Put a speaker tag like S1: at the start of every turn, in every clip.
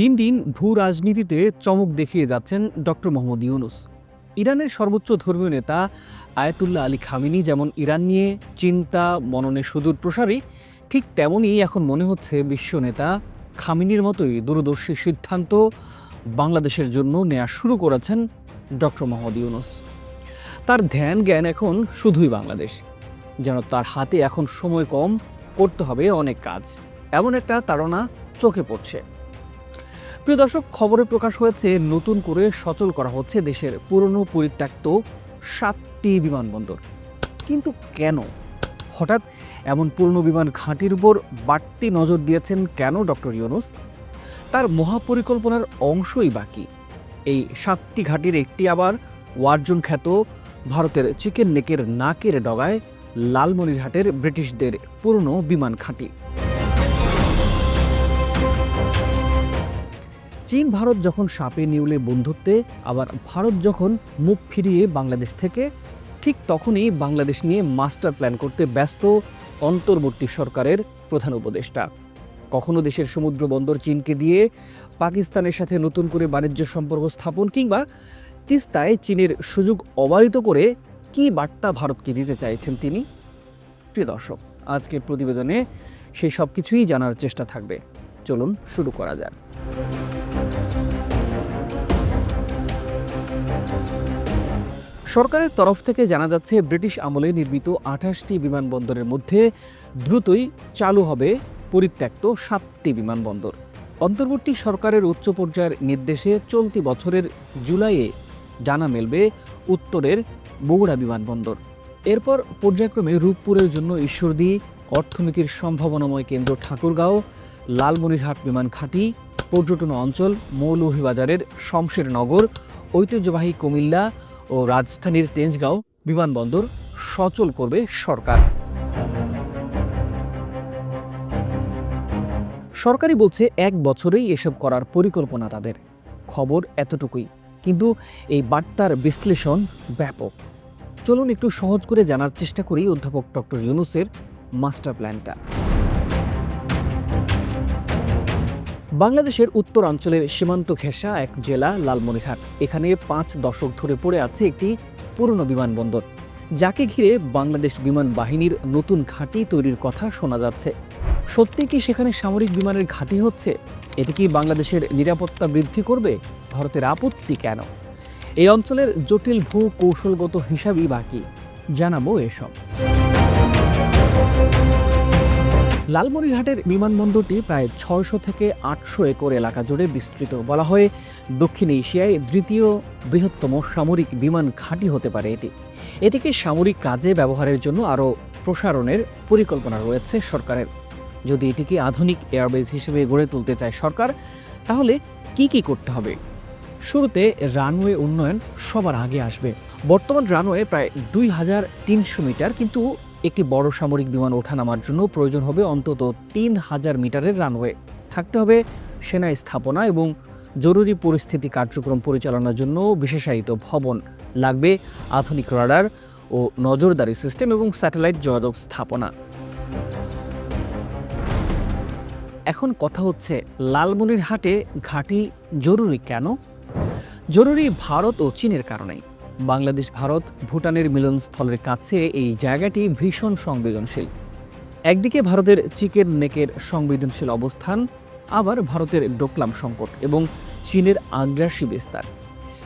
S1: দিন দিন ভূ রাজনীতিতে চমক দেখিয়ে যাচ্ছেন ডক্টর মোহাম্মদ ইউনুস। ইরানের সর্বোচ্চ ধর্মীয় নেতা আয়াতুল্লাহ আলী খামিনি যেমন ইরান নিয়ে চিন্তা, মননে সুদূর প্রসারী, ঠিক তেমনই এখন মনে হচ্ছে বিশ্ব নেতা খামিনির মতোই দূরদর্শী সিদ্ধান্ত বাংলাদেশের জন্য নেওয়া শুরু করেছেন ডক্টর মোহাম্মদ ইউনুস। তার ধ্যান জ্ঞান এখন শুধুই বাংলাদেশ, যেন তার হাতে এখন সময় কম, করতে হবে অনেক কাজ। এমন একটা তাড়না চোখে পড়ছে। প্রিয় দর্শক, খবরে প্রকাশ হয়েছে, নতুন করে সচল করা হচ্ছে দেশের পুরনো পরিত্যক্ত সাতটি বিমানবন্দর। কিন্তু কেন? হঠাৎ এমন পুরনো বিমান ঘাঁটির উপর বাড়তি নজর দিয়েছেন কেন ডক্টর ইউনুস? তার মহাপরিকল্পনার অংশই বাকি এই সাতটি ঘাঁটির একটি আবার ওয়ার্জন খ্যাত ভারতের চিকেন নেকের নাকের ডগায় লালমনিরহাটের ব্রিটিশদের পুরনো বিমান ঘাঁটি। চীন ভারত যখন সাপে নিউলে বন্ধুত্বে, আবার ভারত যখন মুখ ফিরিয়ে বাংলাদেশ থেকে, ঠিক তখনই বাংলাদেশ নিয়ে মাস্টার প্ল্যান করতে ব্যস্ত অন্তর্বর্তী সরকারের প্রধান উপদেষ্টা। কখনো দেশের সমুদ্র বন্দর চীনকে দিয়ে পাকিস্তানের সাথে নতুন করে বাণিজ্য সম্পর্ক স্থাপন কিংবা তিস্তায় চীনের সুযোগ অবারিত করে কি বার্তা ভারতকে দিতে চাইছেন তিনি? প্রিয় দর্শক, আজকের প্রতিবেদনে সেই সব কিছুই জানার চেষ্টা থাকবে। চলুন শুরু করা যাক। সরকারের তরফ থেকে জানা যাচ্ছে, ব্রিটিশ আমলে নির্মিত আঠাশটি বিমানবন্দরের মধ্যে দ্রুতই চালু হবে পরিত্যক্ত সাতটি বিমানবন্দর। অন্তর্বর্তী সরকারের উচ্চ পর্যায়ের নির্দেশে চলতি বছরের জুলাইয়ে জানা মেলবে উত্তরের বগুড়া বিমানবন্দর। এরপর পর্যায়ক্রমে রূপপুরের জন্য ঈশ্বরদী, অর্থনীতির সম্ভাবনাময় কেন্দ্র ঠাকুরগাঁও, লালমনিরহাট বিমান ঘাঁটি পর্যটন অঞ্চল, মৌলভীবাজারের শমশেরনগর, ঐতিহ্যবাহী কুমিল্লা ও রাজধানীর তেজগাঁও বিমানবন্দর সচল করবে সরকার। সরকারি বলছে এক বছরেই এসব করার পরিকল্পনা তাদের। খবর এতটুকুই। কিন্তু এই বার্তার বিশ্লেষণ ব্যাপক। চলুন একটু সহজ করে জানার চেষ্টা করি অধ্যাপক ডক্টর ইউনুসের মাস্টার প্ল্যানটা। বাংলাদেশের উত্তরাঞ্চলের সীমান্ত ঘেঁষা এক জেলা, লালমনিরহাট। এখানে পাঁচ দশক ধরে পড়ে আছে একটি পুরনো বিমানবন্দর। যাকে ঘিরে বাংলাদেশ বিমান বাহিনীর নতুন ঘাঁটি তৈরির কথা শোনা যাচ্ছে। সত্যি কি সেখানে সামরিক বিমানের ঘাঁটি হচ্ছে? এটি কি বাংলাদেশের নিরাপত্তা বৃদ্ধি করবে? ভারতের আপত্তি কেন? এই অঞ্চলের জটিল ভূ কৌশলগত হিসাবই বাকি। জানাব এসব। লালমনিরহাটের বিমানবন্দরটি প্রায় ছয়শো থেকে আটশো একর এলাকা জুড়ে বিস্তৃত। বলা হয়, দক্ষিণ এশিয়ায় দ্বিতীয় বৃহত্তম সামরিক বিমান ঘাঁটি হতে পারে এটি। এটিকে সামরিক কাজে ব্যবহারের জন্য আরও প্রসারণের পরিকল্পনা রয়েছে সরকারের। যদি এটিকে আধুনিক এয়ারবেজ হিসেবে গড়ে তুলতে চায় সরকার, তাহলে কি কি করতে হবে? শুরুতে রানওয়ে উন্নয়ন সবার আগে আসবে। বর্তমান রানওয়ে প্রায় দুই হাজার তিনশো মিটার, কিন্তু একটি বড় সামরিক বিমান ওঠানামার জন্য প্রয়োজন হবে অন্তত তিন হাজার মিটারের রানওয়ে। থাকতে হবে সেনা স্থাপনা এবং জরুরি পরিস্থিতি কার্যক্রম পরিচালনার জন্য বিশেষায়িত ভবন। লাগবে আধুনিক রাডার ও নজরদারি সিস্টেম এবং স্যাটেলাইট যোগাযোগ স্থাপনা। এখন কথা হচ্ছে, লালমনিরহাটে ঘাঁটি জরুরি কেন? জরুরি ভারত ও চীনের কারণেই। বাংলাদেশ, ভারত ভুটানের মিলনস্থলের কাছে এই জায়গাটি ভীষণ সংবেদনশীল। একদিকে ভারতের চিকেন নেকের সংবেদনশীল অবস্থান, আবার ভারতের ডোকলাম সংকট এবং চীনের আগ্রাসী বিস্তার।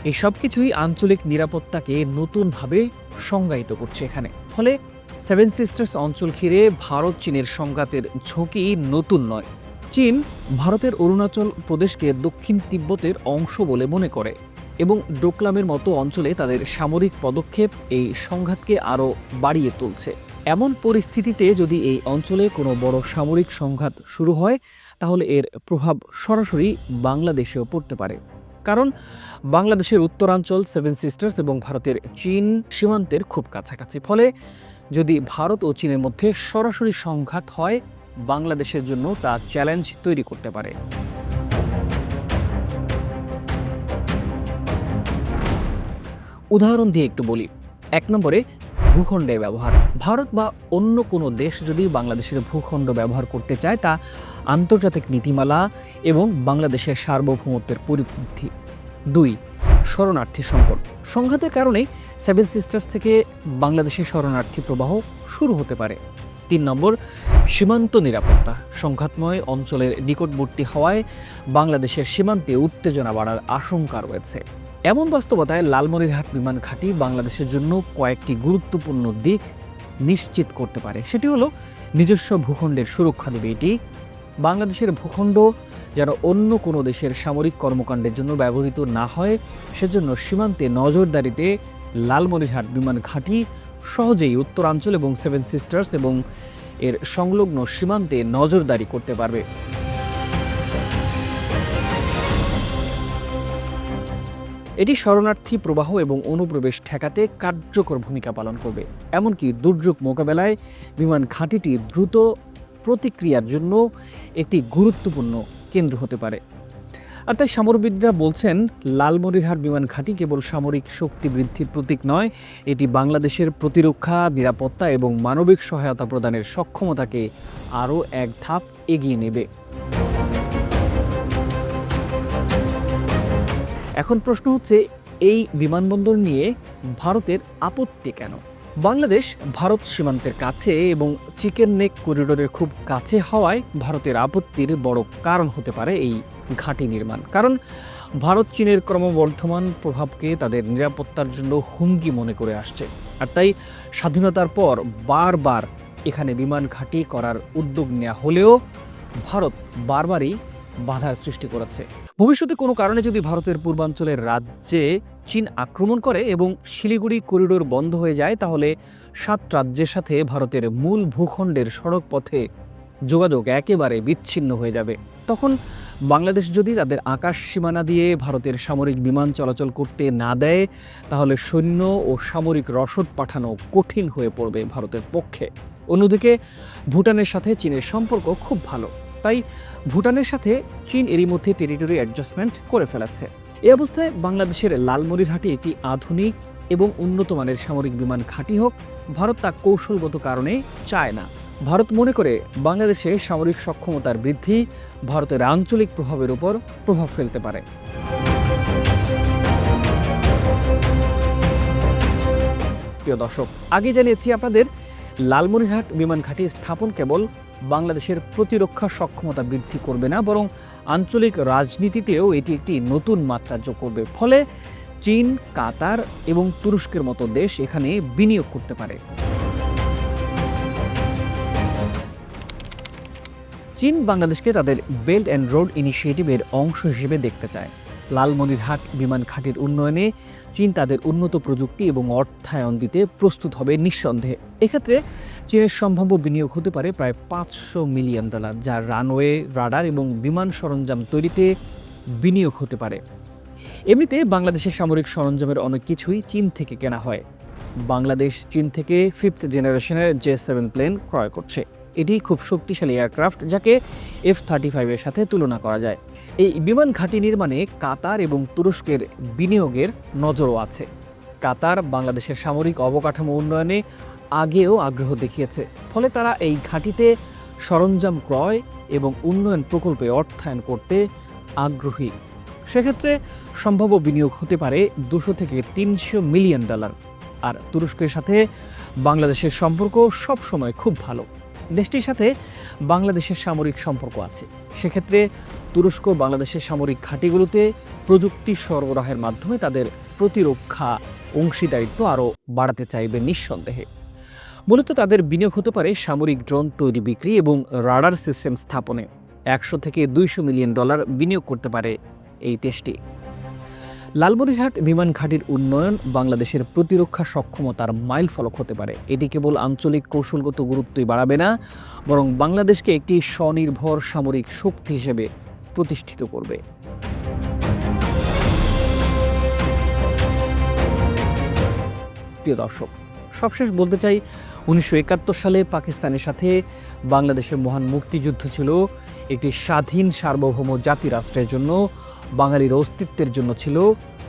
S1: এই সব কিছুই আঞ্চলিক নিরাপত্তাকে নতুনভাবে সংজ্ঞায়িত করছে এখানে। ফলে সেভেন সিস্টার্স অঞ্চল ঘিরে ভারত চীনের সংঘাতের ঝুঁকি নতুন নয়। চীন ভারতের অরুণাচল প্রদেশকে দক্ষিণ তিব্বতের অংশ বলে মনে করে। এবং ডোকলামের মতো অঞ্চলে তাদের সামরিক পদক্ষেপ এই সংঘাতকে আরও বাড়িয়ে তুলছে। এমন পরিস্থিতিতে যদি এই অঞ্চলে কোনো বড় সামরিক সংঘাত শুরু হয়, তাহলে এর প্রভাব সরাসরি বাংলাদেশেও পড়তে পারে। কারণ বাংলাদেশের উত্তরাঞ্চল, সেভেন সিস্টার্স এবং ভারতের চীন সীমান্তের খুব কাছাকাছি। ফলে যদি ভারত ও চীনের মধ্যে সরাসরি সংঘাত হয়, বাংলাদেশের জন্য তা চ্যালেঞ্জ তৈরি করতে পারে। উদাহরণ দিয়ে একটু বলি। এক নম্বরে, ভূখণ্ডে ব্যবহার। ভারত বা অন্য কোনো দেশ যদি বাংলাদেশের ভূখণ্ড ব্যবহার করতে চায়, তা আন্তর্জাতিক নীতিমালা এবং বাংলাদেশের সার্বভৌমত্বের পরিপন্থী। দুই, শরণার্থী সংকট। সংঘাতের কারণে সেভেন সিস্টার্স থেকে বাংলাদেশে শরণার্থী প্রবাহ শুরু হতে পারে। তিন নম্বর, সীমান্ত নিরাপত্তা। সংঘাতময় অঞ্চলের নিকটবর্তী হওয়ায় বাংলাদেশের সীমান্তে উত্তেজনা বাড়ার আশঙ্কা রয়েছে। এমন বাস্তবতায় লালমনিরহাট বিমান ঘাঁটি বাংলাদেশের জন্য কয়েকটি গুরুত্বপূর্ণ দিক নিশ্চিত করতে পারে। সেটি হলো নিজস্ব ভূখণ্ডের সুরক্ষা দেবে এটি। বাংলাদেশের ভূখণ্ড যেন অন্য কোনো দেশের সামরিক কর্মকাণ্ডের জন্য ব্যবহৃত না হয়, সেজন্য সীমান্তে নজরদারিতে লালমনিরহাট বিমান ঘাঁটি সহজেই উত্তরাঞ্চল এবং সেভেন সিস্টার্স এবং এর সংলগ্ন সীমান্তে নজরদারি করতে পারবে। এটি শরণার্থী প্রবাহ এবং অনুপ্রবেশ ঠেকাতে কার্যকর ভূমিকা পালন করবে। এমনকি দুর্যোগ মোকাবেলায় বিমান ঘাঁটিটি দ্রুত প্রতিক্রিয়ার জন্য একটি গুরুত্বপূর্ণ কেন্দ্র হতে পারে। আর তাই সামরবিদরা বলছেন, লালমনিরহাট বিমান ঘাঁটি কেবল সামরিক শক্তি বৃদ্ধির প্রতীক নয়, এটি বাংলাদেশের প্রতিরক্ষা, নিরাপত্তা এবং মানবিক সহায়তা প্রদানের সক্ষমতাকে আরও এক ধাপ এগিয়ে নেবে। এখন প্রশ্ন হচ্ছে, এই বিমানবন্দর নিয়ে ভারতের আপত্তি কেন? বাংলাদেশ ভারত সীমান্তের কাছে এবং চিকেন নেক করিডোরের খুব কাছে হওয়ায় ভারতের আপত্তির বড় কারণ হতে পারে এই ঘাঁটি নির্মাণ। কারণ ভারত চীনের ক্রমবর্ধমান প্রভাবকে তাদের নিরাপত্তার জন্য হুমকি মনে করে আসছে। আর তাই স্বাধীনতার পর বারবার এখানে বিমান ঘাঁটি করার উদ্যোগ নেওয়া হলেও ভারত বারবারই বাধার সৃষ্টি করেছে। ভবিষ্যতে কোনো কারণে যদি ভারতের পূর্বাঞ্চলের রাজ্যে চীন আক্রমণ করে এবং শিলিগুড়ি করিডোর বন্ধ হয়ে যায়, তাহলে সাত রাজ্যের সাথে ভারতের মূল ভূখণ্ডের সড়ক পথে যোগাযোগ একেবারে বিচ্ছিন্ন হয়ে যাবে। তখন বাংলাদেশ যদি তাদের আকাশ সীমানা দিয়ে ভারতের সামরিক বিমান চলাচল করতে না দেয়, তাহলে সৈন্য ও সামরিক রসদ পাঠানো কঠিন হয়ে পড়বে ভারতের পক্ষে। অন্যদিকে ভুটানের সাথে চীনের সম্পর্ক খুব ভালো। তাই ভুটানের সাথে চীন এরই মধ্যে টেরিটরি অ্যাডজাস্টমেন্ট করে ফেলেছে। এ অবস্থায় বাংলাদেশের লালমনিরহাটে একটি আধুনিক এবং উন্নত মানের সামরিক বিমান ঘাঁটি হোক, ভারত তা কৌশলগত কারণে চায় না। ভারত মনে করে বাংলাদেশে সামরিক সক্ষমতার বৃদ্ধি ভারতের আঞ্চলিক প্রভাবের উপর প্রভাব ফেলতে পারে। প্রিয় দর্শক, আগে জানিয়েছি আপনাদের লালমনিরহাট বিমান ঘাঁটি স্থাপন কেবল বাংলাদেশের প্রতিরক্ষা সক্ষমতা বৃদ্ধি করবে না, বরং আঞ্চলিক রাজনীতিতেও এটি একটি নতুন মাত্রা যোগ করবে। ফলে চীন, কাতার এবং তুরস্কের মতো দেশ এখানে বিনিয়োগ করতে পারে। চীন বাংলাদেশকে তাদের বেল্ট অ্যান্ড রোড ইনিশিয়েটিভের অংশ হিসেবে দেখতে চায়। লালমনিরহাট বিমান ঘাটির উন্নয়নে চীন তাদের উন্নত প্রযুক্তি এবং অর্থায়ন দিতে প্রস্তুত হবে নিঃসন্দেহে। এক্ষেত্রে চীনের সম্ভাব্য বিনিয়োগ হতে পারে প্রায় পাঁচশো মিলিয়ন ডলার, যা রানওয়ে, রাডার এবং বিমান সরঞ্জাম তৈরিতে বিনিয়োগ হতে পারে। এমনিতে বাংলাদেশের সামরিক সরঞ্জামের অনেক কিছুই চীন থেকে কেনা হয়। বাংলাদেশ চীন থেকে ফিফথ জেনারেশনের জে সেভেন প্লেন ক্রয় করছে। এটি খুব শক্তিশালী এয়ারক্রাফট, যাকে এফ থার্টি ফাইভের সাথে তুলনা করা যায়। এই বিমান ঘাঁটি নির্মাণে কাতার এবং তুরস্কের বিনিয়োগের নজরও আছে। কাতার বাংলাদেশের সামরিক অবকাঠামো উন্নয়নে আগেও আগ্রহ দেখিয়েছে। ফলে তারা এই ঘাঁটিতে সরঞ্জাম ক্রয় এবং উন্নয়ন প্রকল্পে অর্থায়ন করতে আগ্রহী। সেক্ষেত্রে সম্ভাব্য বিনিয়োগ হতে পারে দুশো থেকে তিনশো মিলিয়ন ডলার। আর তুরস্কের সাথে বাংলাদেশের সম্পর্ক সবসময় খুব ভালো। দেশটির সাথে বাংলাদেশের সামরিক সম্পর্ক আছে। সেক্ষেত্রে তুরস্ক, বাংলাদেশের সামরিক ঘাঁটিগুলোতে প্রযুক্তি সরবরাহের মাধ্যমে তাদের প্রতিরক্ষা অংশীদারিত্ব আরও বাড়াতে চাইবে নিঃসন্দেহে। মূলত তাদের বিনিয়োগ হতে পারে সামরিক ড্রোন তৈরি বিক্রি এবং রাডার সিস্টেম স্থাপনে। একশো থেকে দুইশো মিলিয়ন ডলার বিনিয়োগ করতে পারে এই দেশটি। লালমনিরহাট বিমান ঘাঁটির উন্নয়ন বাংলাদেশের প্রতিরক্ষা সক্ষমতার মাইল ফলক হতে পারে। এটি কেবল আঞ্চলিক কৌশলগত গুরুত্বই বাড়াবে না, বরং বাংলাদেশকে একটি স্বনির্ভর সামরিক শক্তি হিসেবে প্রতিষ্ঠিত করবে। প্রিয় দর্শক, সবশেষ বলতে চাই, উনিশশো একাত্তর সালে পাকিস্তানের সাথে বাংলাদেশের মহান মুক্তিযুদ্ধ ছিল। একটি স্বাধীন সার্বভৌম জাতি রাষ্ট্রের জন্য, বাঙালির অস্তিত্বের জন্য ছিল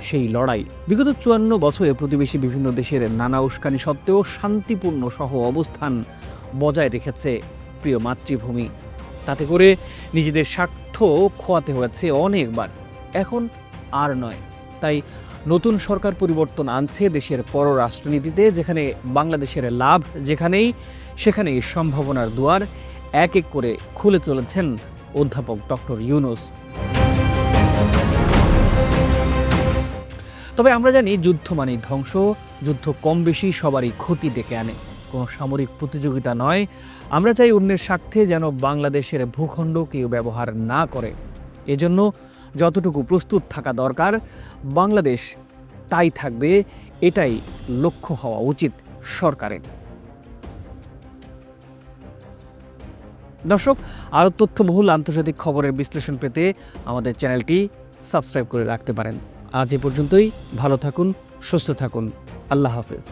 S1: সেই লড়াই। বিগত চুয়ান্ন বছরে প্রতিবেশী বিভিন্ন দেশের নানা উস্কানি সত্ত্বেও শান্তিপূর্ণ সহ অবস্থান বজায় রেখেছে প্রিয় মাতৃভূমি। তাতে করে নিজেদের স্বার্থ খোয়াতে হয়েছে অনেকবার। এখন আর নয়। তাই নতুন সরকার পরিবর্তন আনছে দেশের পররাষ্ট্রনীতিতে, যেখানে বাংলাদেশের লাভ যেখানেই, সেখানেই সম্ভাবনার দুয়ার এক এক করে খুলে চলেছেন অধ্যাপক ডক্টর ইউনুস। তবে আমরা জানি, যুদ্ধ মানেই ধ্বংস, যুদ্ধ কম বেশি সবারই ক্ষতি ডেকে আনে। কোনো সামরিক প্রতিযোগিতা নয়। আমরা চাই অন্যের স্বার্থে যেন বাংলাদেশের ভূখণ্ড কেউ ব্যবহার না করে। এজন্য যতটুকু প্রস্তুত থাকা দরকার, বাংলাদেশ তাই থাকবে, এটাই লক্ষ্য হওয়া উচিত সরকারের। দর্শক, আরও তথ্যবহুল আন্তর্জাতিক খবরের বিশ্লেষণ পেতে আমাদের চ্যানেলটি সাবস্ক্রাইব করে রাখতে পারেন। আজ এ পর্যন্তই, ভালো থাকুন, সুস্থ থাকুন, আল্লাহ হাফেজ।